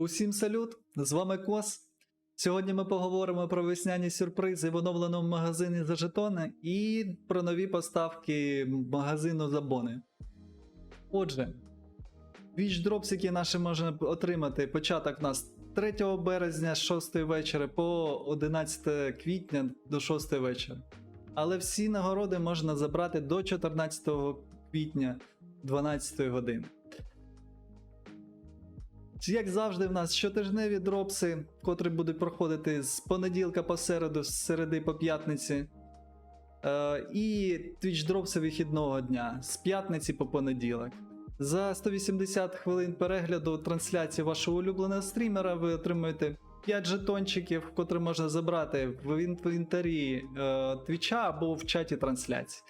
Усім салют! З вами Кос. Сьогодні ми поговоримо про весняні сюрпризи в оновленому магазині за жетони і про нові поставки магазину за бони. Отже, віч-дропс, які наші можна отримати, початок у нас 3 березня з 6 вечора по 11 квітня до 6 вечора. Але всі нагороди можна забрати до 14 квітня 12 години. Як завжди, в нас щотижневі дропси, котрі будуть проходити з понеділка по середу, з середи по п'ятниці. Е, і твіч дропси вихідного дня з п'ятниці по понеділок. За 180 хвилин перегляду трансляції вашого улюбленого стрімера ви отримуєте 5 жетончиків, котрі можна забрати в інвентарі е, твіча або в чаті трансляції.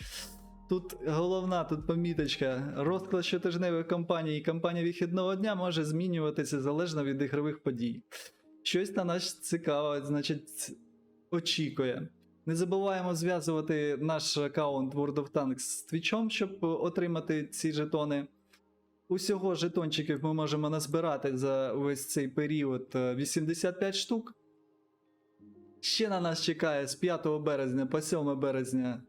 Тут головна тут поміточка. Розклад щотижневої кампанії і кампанія вихідного дня може змінюватися залежно від ігрових подій. Щось на нас цікаве, значить, очікує. Не забуваємо зв'язувати наш аккаунт World of Tanks з Твічом, щоб отримати ці жетони. Усього жетончиків ми можемо назбирати за весь цей період е, 85 штук. Ще на нас чекає з 5 березня по 7 березня.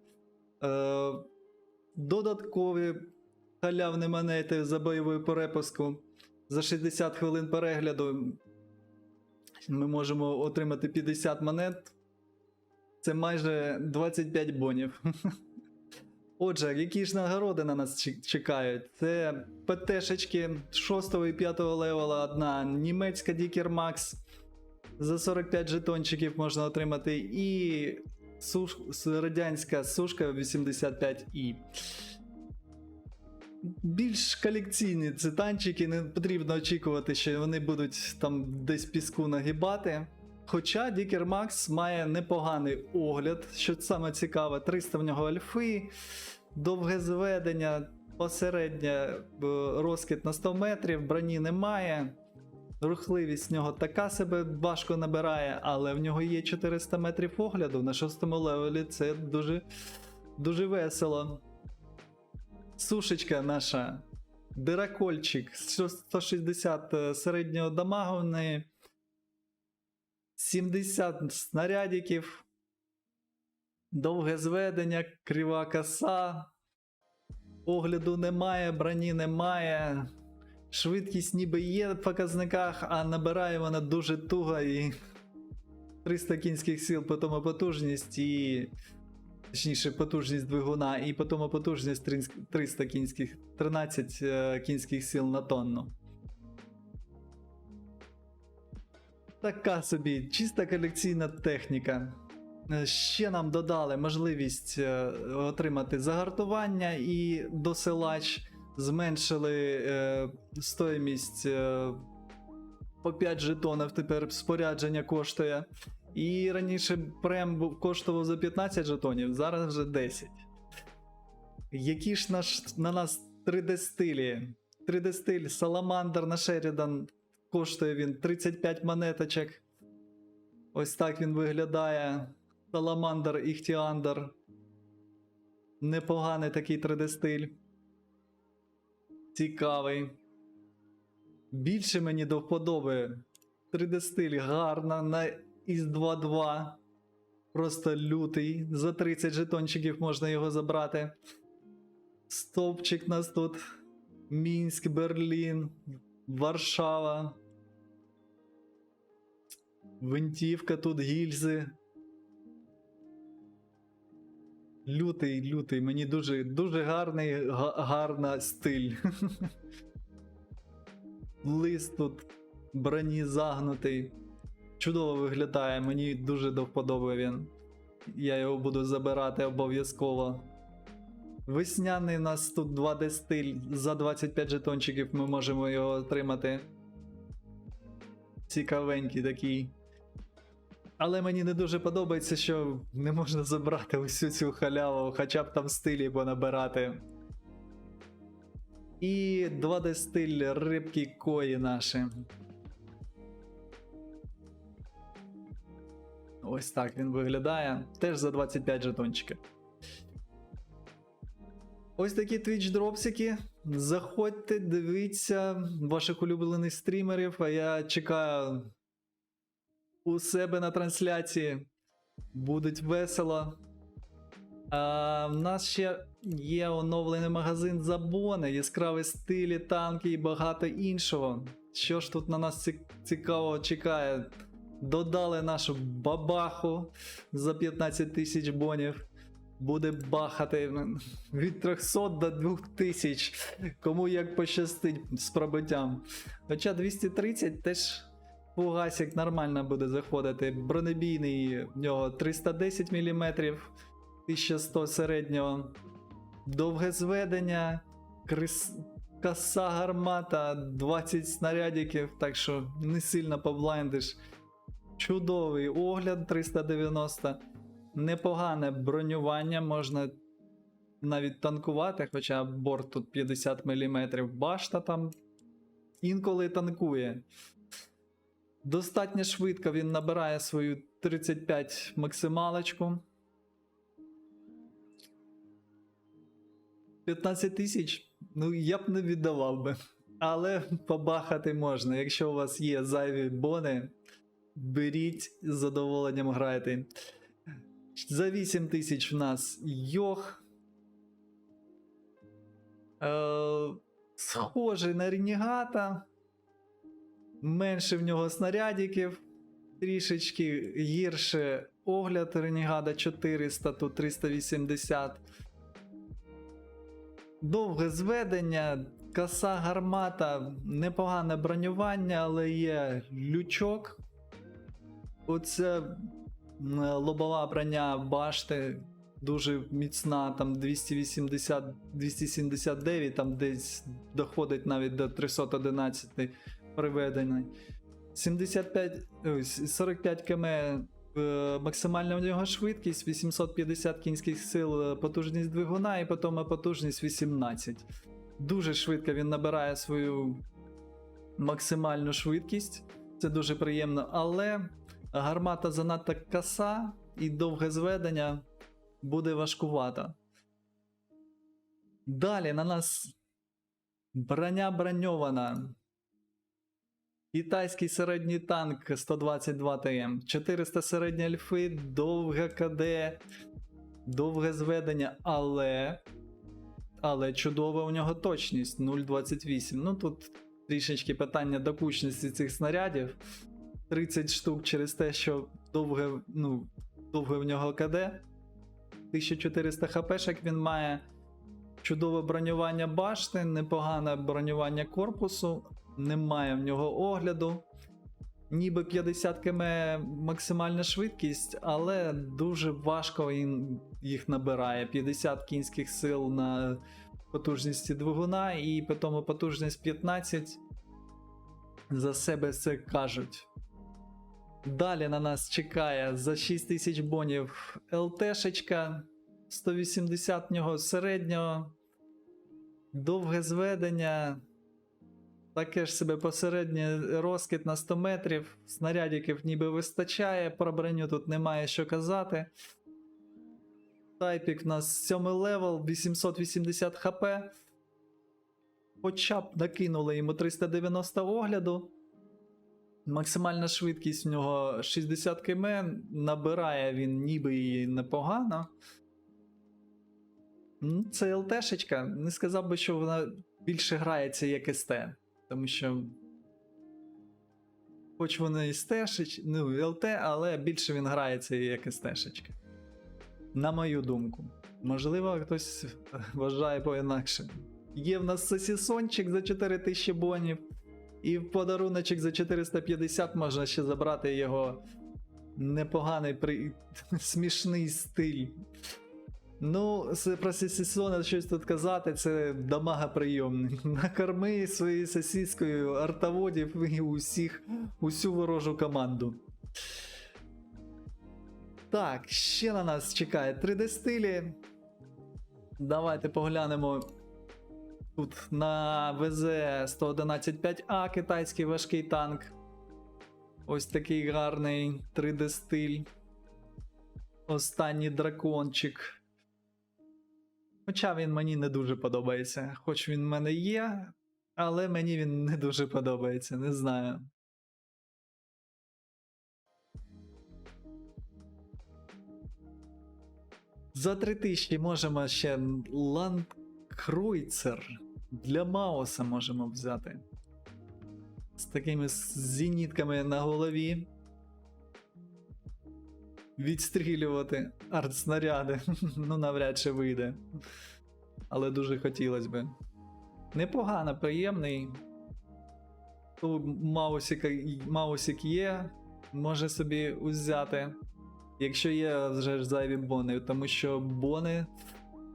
Е, Додаткові халявні монети за бойову перепуску. За 60 хвилин перегляду ми можемо отримати 50 монет. Це майже 25 бонів. Отже, які ж нагороди на нас чекають? Це ПТшечки 6 і 5 левела одна, німецька Дікер Макс. За 45 жетончиків можна отримати і суш... радянська сушка 85i. Більш колекційні це танчики, не потрібно очікувати, що вони будуть там десь піску нагибати. Хоча Дікер Макс має непоганий огляд, що саме цікаве, 300 в нього альфи, довге зведення, посередня е, розкид на 100 метрів, броні немає. Рухливість в нього така себе важко набирає, але в нього є 400 метрів огляду на шостому левелі. Це дуже, дуже весело. Сушечка наша. Диракольчик 160 середнього дамагу в неї. 70 снарядиків. Довге зведення, крива коса. Огляду немає, броні немає. Швидкість ніби є в показниках, а набирає вона дуже туго і 300 кінських сил, потім потужність і. Точніше, потужність двигуна, і потім потужність 300 кінських 13 е, кінських сил на тонну. Така собі чиста колекційна техніка. Е, Ще нам додали можливість е, отримати загартування і досилач. Зменшили е, стоїмість е, по 5 жетонів тепер спорядження коштує. І раніше прем коштував за 15 жетонів, зараз вже 10. Які ж наш, на нас 3D стилі? 3D стиль Salamander на Sheridan коштує він 35 монеточок. Ось так він виглядає. Salamander Ichthyander. Непоганий такий 3D стиль. Цікавий. Більше мені до вподоби. 3D стиль гарна на із 2.2. Просто лютий. За 30 жетончиків можна його забрати. Стовпчик нас тут. Мінськ, Берлін, Варшава. Винтівка тут гільзи. Лютий, лютий. Мені дуже, дуже гарний, гарна стиль. Лист тут броні загнутий. Чудово виглядає, мені дуже до вподоби він. Я його буду забирати обов'язково. Весняний у нас тут 2D стиль. За 25 жетончиків ми можемо його отримати. Цікавенький такий. Але мені не дуже подобається, що не можна забрати усю цю халяву, хоча б там стилі понабирати. І 2D стиль рибки кої наші. Ось так він виглядає. Теж за 25 жетончиків. Ось такі твіч дропсики. Заходьте, дивіться ваших улюблених стрімерів, а я чекаю у себе на трансляції. Будуть весело. А, в нас ще є оновлений магазин Забони, яскраві стилі, танки і багато іншого. Що ж тут на нас ці- цікавого чекає? Додали нашу бабаху за 15 тисяч бонів. Буде бахати від 300 до 2000. Кому як пощастить з пробиттям. Хоча 230 теж фугасик нормально буде заходити. Бронебійний в нього 310 мм, 1100 середнього. Довге зведення, крис... коса гармата, 20 снарядиків, так що не сильно поблайндиш. Чудовий огляд 390. Непогане бронювання, можна навіть танкувати, хоча борт тут 50 мм, башта там інколи танкує. Достатньо швидко він набирає свою 35 максималочку. 15 тисяч, ну я б не віддавав би. Але побахати можна. Якщо у вас є зайві бони, беріть з задоволенням грайте. За 8 тисяч в нас Йох. Е, схожий на Ренігата. Менше в нього снарядиків. Трішечки гірше огляд Ренігада 400, тут 380. Довге зведення, коса гармата, непогане бронювання, але є лючок. Оце лобова броня башти дуже міцна, там 280, 279, там десь доходить навіть до 311 приведений. 75, 45 км е, максимальна у нього швидкість, 850 кінських сил е, потужність двигуна і потім потужність 18. Дуже швидко він набирає свою максимальну швидкість. Це дуже приємно, але гармата занадто каса і довге зведення буде важкувато. Далі на нас броня броньована. Китайський середній танк 122 ТМ, 400 середні альфи, довге КД, довге зведення, але. Але чудова у нього точність 0,28. Ну тут трішечки питання до кучності цих снарядів. 30 штук через те, що довге, ну, довге в нього КД. 1400 хпшек він має. Чудове бронювання башти, непогане бронювання корпусу, немає в нього огляду. Ніби 50 км максимальна швидкість, але дуже важко він їх набирає. 50 кінських сил на потужності двигуна і потім потужність 15. За себе це кажуть. Далі на нас чекає за 6000 бонів ЛТшечка, 180 нього середнього, довге зведення, таке ж себе посереднє розкид на 100 метрів, снарядиків ніби вистачає, про броню тут немає що казати. Тайпік в нас 7 левел, 880 хп. Хоча б накинули йому 390 огляду. Максимальна швидкість в нього 60 км, набирає він ніби і непогано. Це ЛТшечка. Не сказав би, що вона більше грається як СТ. Тому що. Хоч вона і СТ, ну, ЛТ, але більше він грається як СТшечка. На мою думку. Можливо, хтось вважає по-інакше. Є в нас сосісончик за 4000 бонів. І в подаруночок за 450 можна ще забрати його непоганий при... смішний стиль. Ну, це про сесісона щось тут казати, це дамага прийомний. Накорми своєю сосіскою артоводів і усіх, усю ворожу команду. Так, ще на нас чекає 3D стилі. Давайте поглянемо Тут на ВЗ 111.5А китайський важкий танк. Ось такий гарний 3D стиль. Останній дракончик. Хоча він мені не дуже подобається. Хоч він в мене є, але мені він не дуже подобається, не знаю. За 3000 можемо ще Landkreuzер для Мауса можемо взяти. З такими зенітками на голові. Відстрілювати артснаряди. ну, навряд чи вийде. Але дуже хотілося би. Непогано, приємний. Маусик, маусик є, може собі взяти. Якщо є вже зайві бони, тому що бони.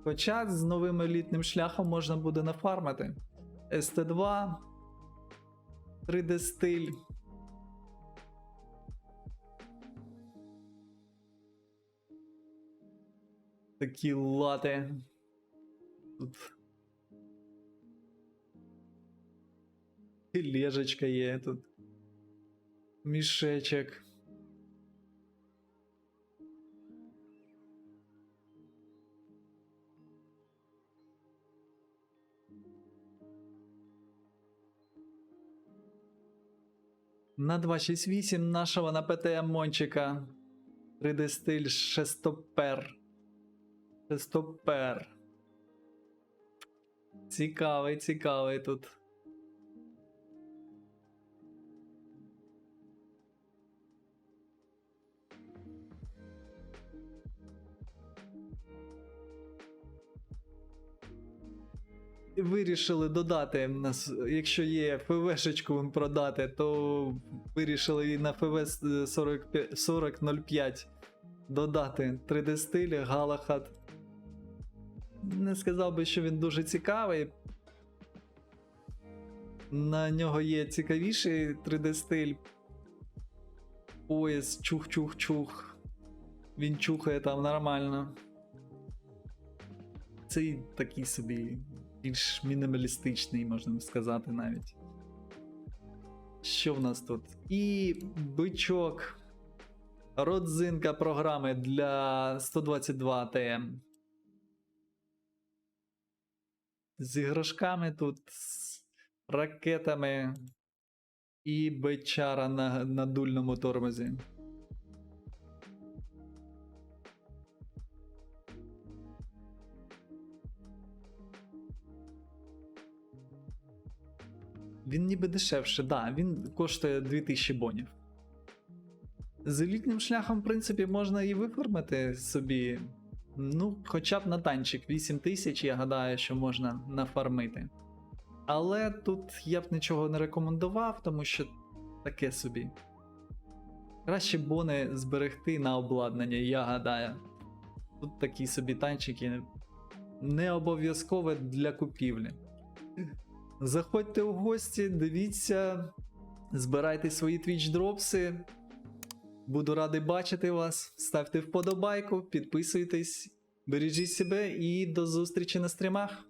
Хоча з новим елітним шляхом можна буде нафармити. СТ2, 3D стиль. Такі лати. Тут. І лежечка є тут. Мішечок. На 268 нашого на ПТМ Мончика. 3D стиль шестопер. Шестопер. Цікавий, цікавий тут. Вирішили додати якщо є ФВшечку продати, то вирішили і на ФВ 45 4005 додати 3D стилі Галахат. Не сказав би, що він дуже цікавий. На нього є цікавіший 3D стиль. Пояс чух-чух-чух. Він чухає там нормально. Цей такий собі більш мінімалістичний, можна сказати навіть. Що в нас тут? І бичок. Родзинка програми для 122 ТМ. З іграшками тут, з ракетами і бичара на, на дульному тормозі. Він ніби дешевше, да, він коштує 2000 бонів. З елітним шляхом, в принципі, можна і виформити собі. Ну, хоча б на танчик 8000, я гадаю, що можна нафармити. Але тут я б нічого не рекомендував, тому що таке собі. Краще бони зберегти на обладнання, я гадаю. Тут такі собі танчики не обов'язково для купівлі. Заходьте у гості, дивіться, збирайте свої твіч дропси. Буду радий бачити вас. Ставте вподобайку, підписуйтесь, бережіть себе і до зустрічі на стрімах.